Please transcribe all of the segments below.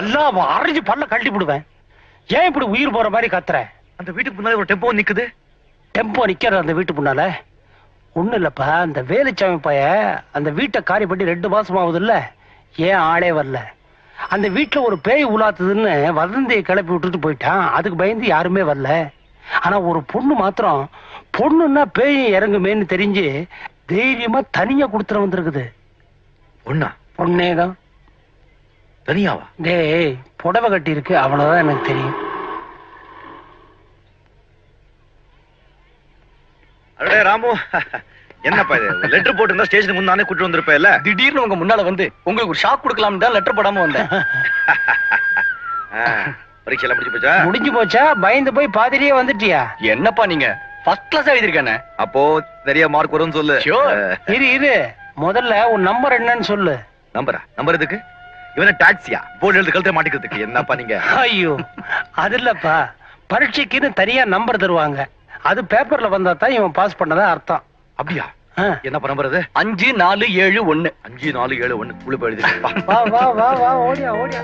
நல்லா அரைஞ்சு பல்ல கழட்டி விடுவேன் ஏன் இப்படி உயிர் போற மாதிரி கத்துற? அந்த வீட்டுக்கு முன்னாடி ஒரு டெம்போ நிக்குது. டெம்போ நிக்கிற அந்த வீட்டு முன்னால. ஒண்ணு இல்லப்பா அந்த வேலுச்சாமி பைய அந்த வீட்டை காரி பண்ணி ரெண்டு மாசம் ஆகுது இல்ல ஏன் ஆளே வரல? அந்த வீட்டுல ஒரு பேய் உலாத்துதுன்னு வதந்தியை கிளப்பி விட்டுட்டு போயிட்டான். அதுக்கு பயந்து யாருமே வரல. ஆனா ஒரு பொண்ணு மாத்திரம் பொண்ணுன்னா பேய் இறங்குமேன்னு தெரிஞ்சு தைரியமா தனியா கொடுத்துட வந்திருக்குது. ஒண்ணா பொண்ணேதான் தனியாவா? டேய் புடவை கட்டி இருக்கு அவ்வளவுதான் எனக்கு தெரியும். அடே ராமு. என்னப்பா இது? லெட்டர் போட்டு ஸ்டேஷனுக்கு முன்னானே கூட்டு வந்திருப்பேல்ல? திடீர்னு உங்க முன்னால வந்து உங்களுக்கு ஒரு ஷாக் கொடுக்கலாம் தான் லெட்டர் போடாம வந்தேன். ஆ, பரீட்சை எல்லாம் முடிஞ்சு போச்சா? முடிஞ்சு போச்சா? பயந்து போய் பாதிரியே வந்துட்டியா? என்னப்பா நீங்க? ஃபர்ஸ்ட் கிளாஸ் எழுதிருக்கானே அப்போ நிறைய மார்க் வரும்னு சொல்லு. Sure. இரு இரு. முதல்ல உன் நம்பர் என்னன்னு சொல்லு. நம்பரா நம்பர் எதுக்கு? இவன டாக்ஸியா போர்டு எழுது கழுத்தை மாட்டிக்கிறதுக்கு என்னப்பா நீங்க? ஐயோ அது இல்லப்பா. பரீட்சைக்குன்னு தனியா நம்பர் தருவாங்க. அது பேப்பர்ல வந்தா தான் இவன் பாஸ் பண்ணதா அர்த்தம். அப்படியா? நம்பர் அது அஞ்சு நாலு ஏழு ஒண்ணு. அஞ்சு நாலு ஏழு ஒண்ணு. உள்ள எழுதி வா வா வா வா ஓடியா ஓடியா.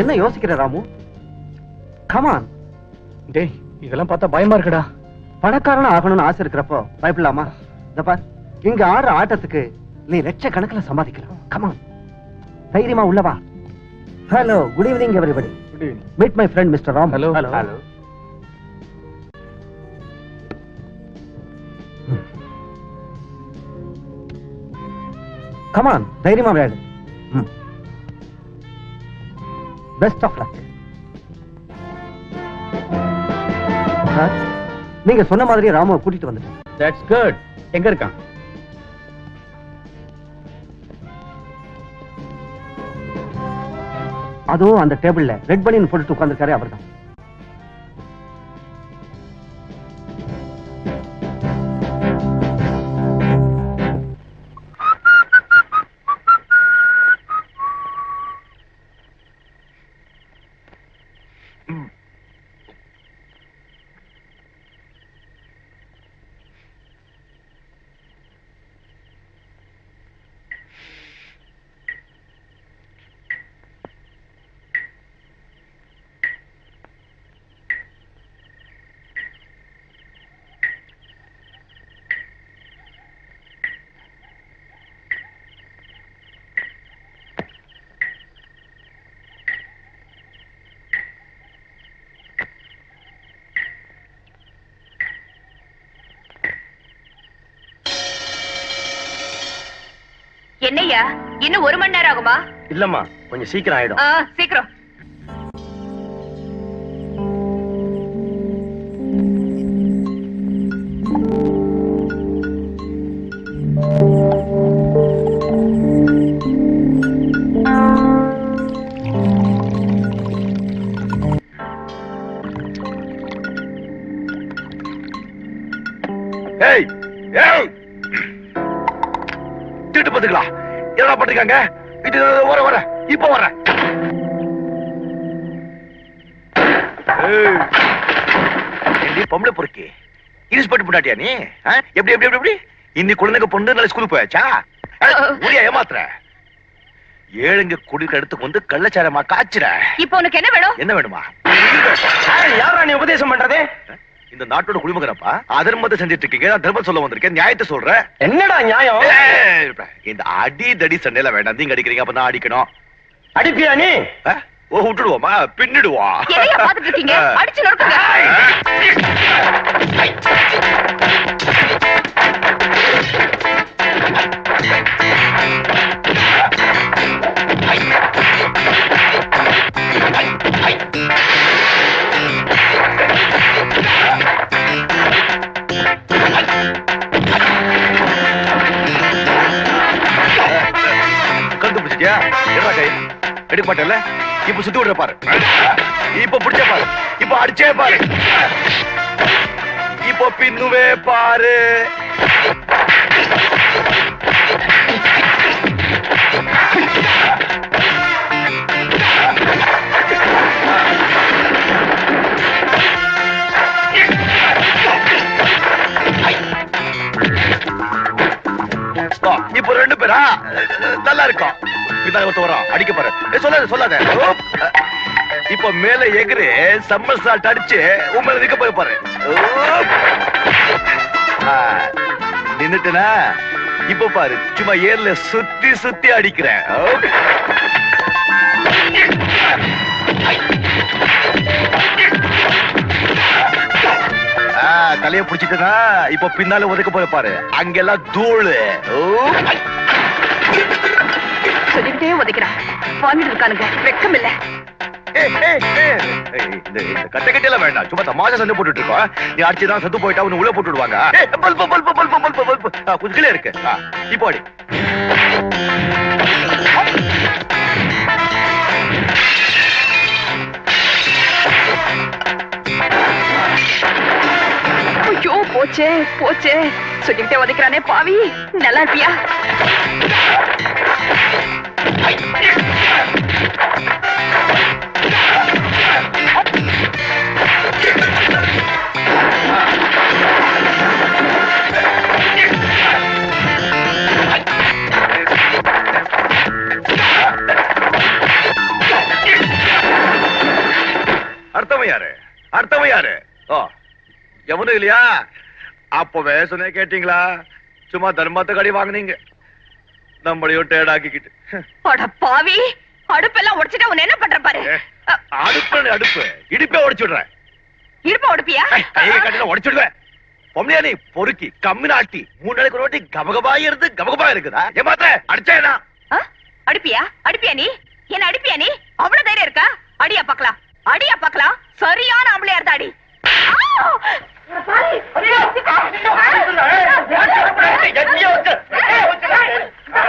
என்ன யோசிக்கிற ராமு? கமான் டேய் இதெல்லாம் பார்த்தா பயமா இருக்குடா. பணக்காரன் ஆகணும்னு ஆசை இருக்கிறப்போ பயப்படலாமா? இந்த பார் இங்க ஆடுற ஆட்டத்துக்கு நீ லட்சக்கணக்கில் சம்பாதிக்கலாம். கமான் தைரியமா உள்ளவா hello good evening everybody meet my friend mister Ram Hello. Hello come on தைரியமா விளையாடு. பெஸ்ட் ஆஃப் லக் நீங்க சொன்ன மாதிரி ராமுவை கூட்டிட்டு வந்துட்டேன். தட்ஸ் குட் எங்க இருக்கான்? அதுவும் அந்த டேபிள்ல ரெட் பனியன் போட்டுட்டு உட்கார்ந்திருக்காரு அவர்தான். என்னய்யா? இன்னும் ஒரு மணி நேரம் ஆகுமா? இல்லம்மா கொஞ்சம் சீக்கிரம் ஆயிடும். சீக்கிரம். இப்ப வர ஏண்டி பொம்பளை பொறுக்கி? இன்ஸ்பெக்டர் பண்ணாட்டியா நீ? எப்படி எப்படி எப்படி எப்படி? இன்னி குழந்தைங்க பொண்ணு நல்ல ஸ்கூலுக்கு போயாச்சா? ஊரியா ஏமாத்துற? ஏழுங்க குடிக்க எடுத்து கொண்டு கள்ளச்சாரமா காய்ச்சுற? இப்போ உனக்கு என்ன வேணும்? என்ன வேணுமா? யாரா நீ உபதேசம் பண்றதே? இந்த நாட்டோட குடிமகனப்பா அதர்மத்தை செஞ்சுட்டு இருக்கீங்க நான் தர்மம் சொல்ல வந்திருக்கேன் நியாயத்தை சொல்றேன் என்னடா நியாயம்? இந்த அடி தடி சண்டையில வேண்டாம். நீங்க அடிக்கிறீங்க அப்ப நான் அடிக்கணும். அடிப்பியா நீ? விட்டுடுவோமா? பின்னிடுவா. பாத்துட்டு இருக்கீங்க அடிச்சு கண்டுபிடிச்சிட்டியா என்ன கை? எடுக்க இப்ப சுத்தி விடுற பாரு. இப்ப பிடிச்ச பாரு. இப்ப அடிச்சே பாரு. இப்ப பின்னுவே பாரு. ஆ, இப்ப ரெண்டு பேரா? நல்லா இருக்கும் பின்னால ஒருத்த வரான் அடிக்க பாரு சொல்லாத சொல்லாத. இப்ப மேல எகிரு சம்மர் சால்ட் அடிச்சு உண்மையில நிக்க போய் பாரு ஓப். நின்னுட்டனா இப்ப பாரு சும்மா ஏர்ல சுத்தி சுத்தி அடிக்கிறேன். தலைய புடிச்சிட்டுனா இப்ப பின்னால ஒதுக்க போய் பாரு. அங்கெல்லாம் தூளு. சொல்லிக்கிட்டே உதைக்கிறான். வாங்கிட்டு இருக்கானுங்க. வெக்கம் இல்ல வேண்டாம். சும்மா தமாஷா சண்டை போட்டுட்டு இருக்கோம். நீ அடிச்சுதான் சத்து போயிட்டா உன்னை உள்ள போட்டு விடுவாங்க bulb bulb bulb bulb bulb. ஆ, கொஞ்சம் கீழே இருக்கு. ஆ, இப்போ அடி ஐயோ போச்சே போச்சே. சொல்லிக்கிட்டே உதைக்கிறானே பாவி. நல்லா இருப்பியா? அர்த்தம் யாரு? அர்த்தம் ஓ எவனும் இல்லையா? அப்பவே சொன்ன கேட்டீங்களா? சும்மா தர்மத்தை கடி வாங்குனீங்க. நம்மளையும் டேடாக்கிக்கிட்டு அட பாவி அடுப்பெல்லாம் உடைச்சிட்டா உன்னை என்ன பண்ற பாரு அடுப்பு அடுப்பு இடுப்பே உடைச்சு விடுறேன் இடுப்ப உடுப்பியா கையை கட்டில உடைச்சுடுவேன் பொம்மையா நீ பொறுக்கி கம்மி நாட்டி மூணு நாளைக்கு ஒரு வாட்டி கபகபா இருந்து கபகபா இருக்குதா ஏமாத்த அடிச்சேனா? அடிப்பியா அடிப்பியா நீ என்ன அடிப்பியா நீ அவ்வளவு தைரியம் இருக்கா அடியா பாக்கலாம் அடியா பாக்கலாம் சரியான ஆம்பளையா இருந்தா அடி ஆ!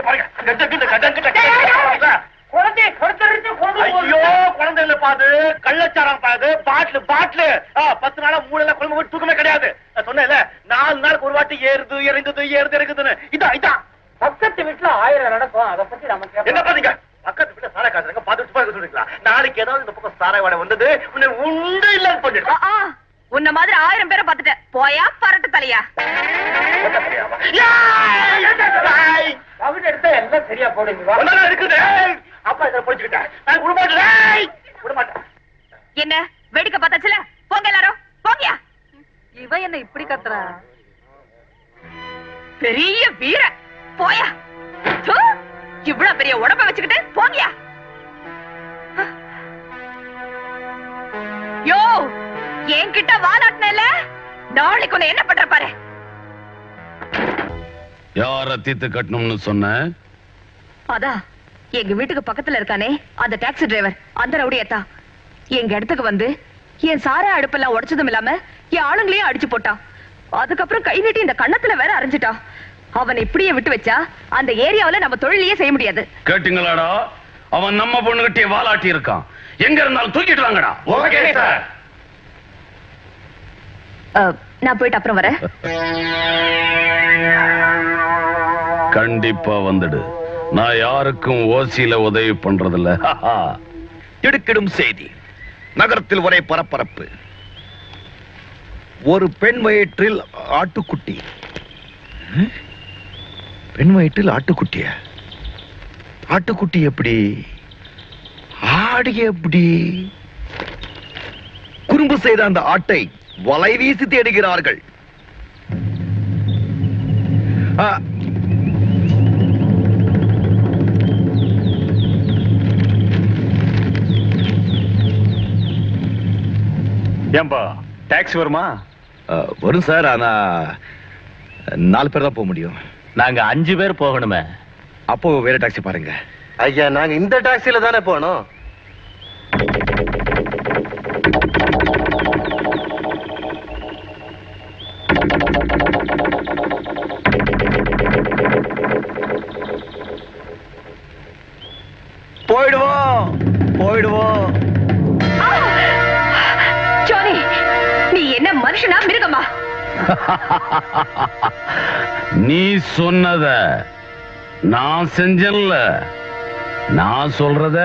பாரு, ஐயோ குழந்தை இல்ல பாது கள்ளச்சாரம் பாது பாட்டில் பாட்டில் பத்து நாளா மூணுல குழம்பு போட்டு தூக்கமே கிடையாது சொன்னேன்ல நாலு நாளுக்கு ஒரு வாட்டி ஏறுது இறங்குது ஏறுது இறங்குதுன்னு இதான் இதான் பக்கத்து வீட்டுல ஆயிரம் நடக்கும் அதை பத்தி நமக்கு என்ன பாத்தீங்க பக்கத்து வீட்டுல சாரை காசுறாங்க சும்மா இருக்க சொல்றீங்களா? நாளைக்கு ஏதாவது இந்த பக்கம் சாரை வாடை வந்தது உன்னை உண்டு சொல்லிடுறேன் ஆ. உன்ன மாதிரி ஆயிரம் பேரை பார்த்துட்டேன். போயா பரட்டு தலையா? எடுத்தா எல்லாம் சரியா போடுங்க இருக்குது. அப்பா இதை பிடிச்சுக்கிட்டேன் நான் விட மாட்டேன் விட மாட்டேன் என்ன? வேடிக்கை பார்த்தாச்சுல? போங்க எல்லாரும். போங்கயா. இவன் என்ன இப்படி கத்துறா? பெரிய வீர போயா. தூ, இவ்வளவு பெரிய உடம்ப வச்சுக்கிட்டு போங்கயா? யோ என்கிட்ட வாலாட்டினல நாளைக்கு உன்னை என்ன பண்ற பாரு. யார தீத்து கட்டணும்னு சொன்ன? அதான் எங்க வீட்டுக்கு பக்கத்துல இருக்கானே அந்த டாக்ஸி டிரைவர் அந்த ரவுடியத்தா. எங்க இடத்துக்கு வந்து என் சாரா அடுப்பெல்லாம் உடைச்சதும் இல்லாம என் ஆளுங்களையும் அடிச்சு போட்டான். அதுக்கப்புறம் கை நீட்டி இந்த கண்ணத்துல வேற அரைஞ்சிட்டான். அவனை இப்படியே விட்டு வச்சா அந்த ஏரியாவுல நம்ம தொழிலையே செய்ய முடியாது. கேட்டீங்களாடா? அவன் நம்ம பொண்ணுகிட்டே வாலாட்டி இருக்கான். எங்க இருந்தாலும் தூக்கிட்டு வாங்கடா. ஓகே சார் நான் போயிட்டு அப்புறம் வரேன். கண்டிப்பா வந்துடு. நான் யாருக்கும் ஓசியில உதவி பண்றதில்ல. திடுக்கிடும் செய்தி. நகரத்தில் ஒரே பரபரப்பு. ஒரு பெண் வயிற்றில் ஆட்டுக்குட்டி? பெண் வயிற்றில் ஆட்டுக்குட்டிய. ஆட்டுக்குட்டி எப்படி? ஆடு எப்படி? குறும்பு செய்த அந்த ஆட்டை வலை வீசி தேடுகிறார்கள். ஆ, ஏன்பா டாக்ஸி வருமா? வரும் சார் ஆனா நாலு பேர் தான் போக முடியும். நாங்க அஞ்சு பேர் போகணுமே. அப்போ வேற டாக்ஸி பாருங்க. ஐயா நாங்க இந்த டாக்ஸில தானே போனோம் நீ சொன்னத நான் செஞ்சேன்ல நான் சொல்றத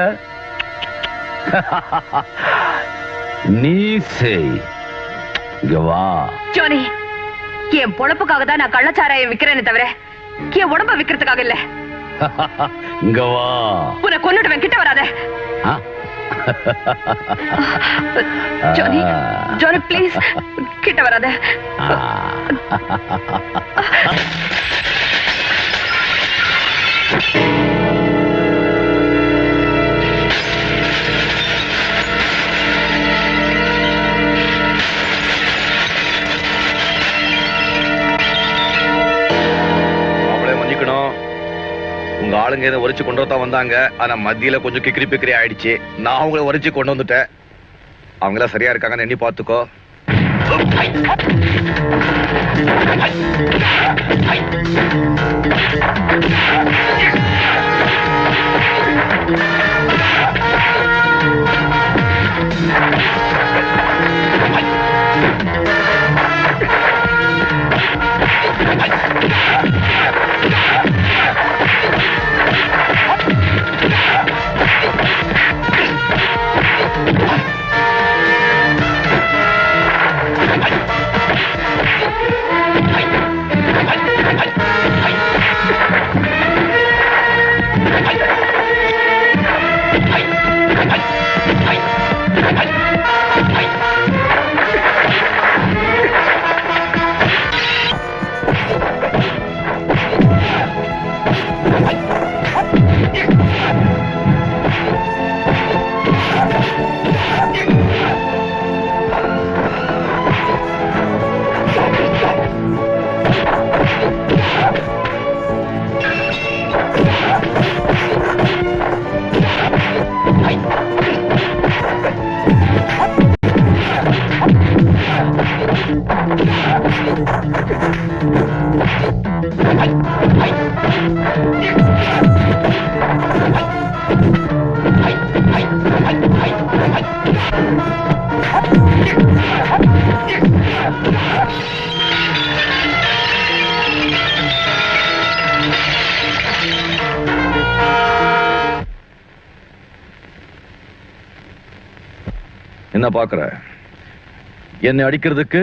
நீ செய். வா. ஜோனி என் பொழப்புக்காக தான் நான் கள்ளச்சாராயம் விக்கிறேனே தவிர என் உடம்ப விக்கிறதுக்காக இல்ல. இங்க வா. உன்னை கொன்னுடுவேன் கிட்ட வராத. ஆ? ஜோனி ஜோனி ப்ளீஸ் கிட்ட வராத ஆளுங்க இதை உரைச்சு கொண்டு தான் வந்தாங்க. ஆனா மத்தியில கொஞ்சம் கிக்கிரி பிக்கிரி ஆயிடுச்சு. நான் அவங்கள உரைச்சு கொண்டு வந்துட்டேன். அவங்களாம் சரியா இருக்காங்கன்னு எண்ணி பாத்துக்கோ என்ன பாக்குற என்னை அடிக்கிறதுக்கு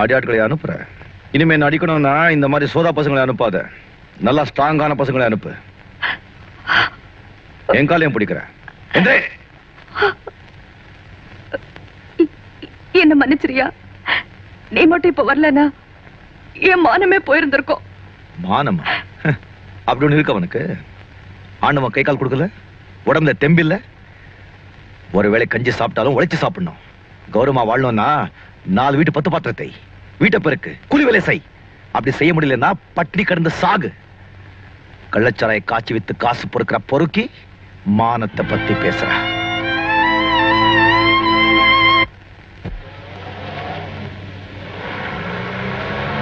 அடியாட்களை அனுப்புற. இனிமே என்ன அடிக்கணும்னா இந்த மாதிரி சோதா பசங்களை அனுப்பாத. நல்லா ஸ்ட்ராங்கான பசங்களை அனுப்பு. என் காலையும் பிடிக்கிறேன். என்ன மன்னிச்சிரியா? நீ மட்டும் இப்ப வரலனா என் மானமே போயிருந்திருக்கும். மானமா? அப்படி ஒண்ணு இருக்கு அவனுக்கு. ஆண்டவன் கை கால் கொடுக்கல. உடம்புல தெம்பில்ல. ஒருவேளை கஞ்சி சாப்பிட்டாலும் உழைச்சு சாப்பிடணும். கௌரவமா வாழணும்னா நாலு வீட்டு பத்து பாத்திரத்தை. வீட்டை பெருக்கு கூலி வேலை செய். அப்படி செய்ய முடியலன்னா பட்டினி கடந்து சாகு. கள்ளச்சாராய காய்ச்சி வித்து காசு பொறுக்கிற பொறுக்கி மானத்தை பத்தி பேசுற.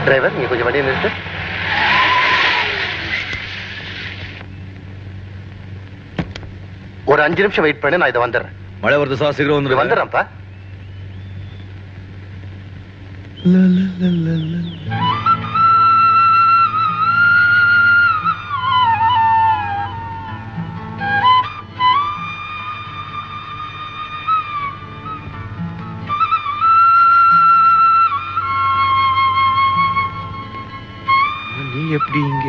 டிரைவர் நீ கொஞ்சம் வண்டியை நிறுத்து. ஒரு அஞ்சு நிமிஷம் வெயிட் பண்ணி நான் இதை வந்துடுறேன். மழை வருது சார் சீக்கிரம் வந்துடுவேன் வந்துடுறேன்ப்பா. நீ எப்படி இங்க?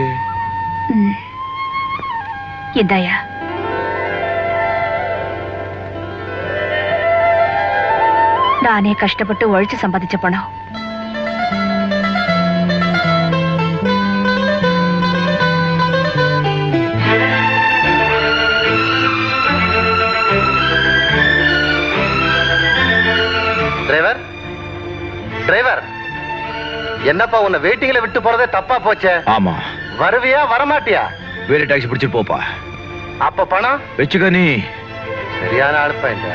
இந்தாயா. நானே கஷ்டப்பட்டு உழைச்சு சம்பாதிச்ச பணம் டிரைவர் டிரைவர் என்னப்பா உன்னை வெயிட்டிங்ல விட்டு போறதே தப்பா போச்சே ஆமா வருவியா வரமாட்டியா வேற டாக்ஸி பிடிச்சிட்டு போப்பா அப்ப பணம் வச்சுக்க நீ சரியான ஆளுப்பா இந்த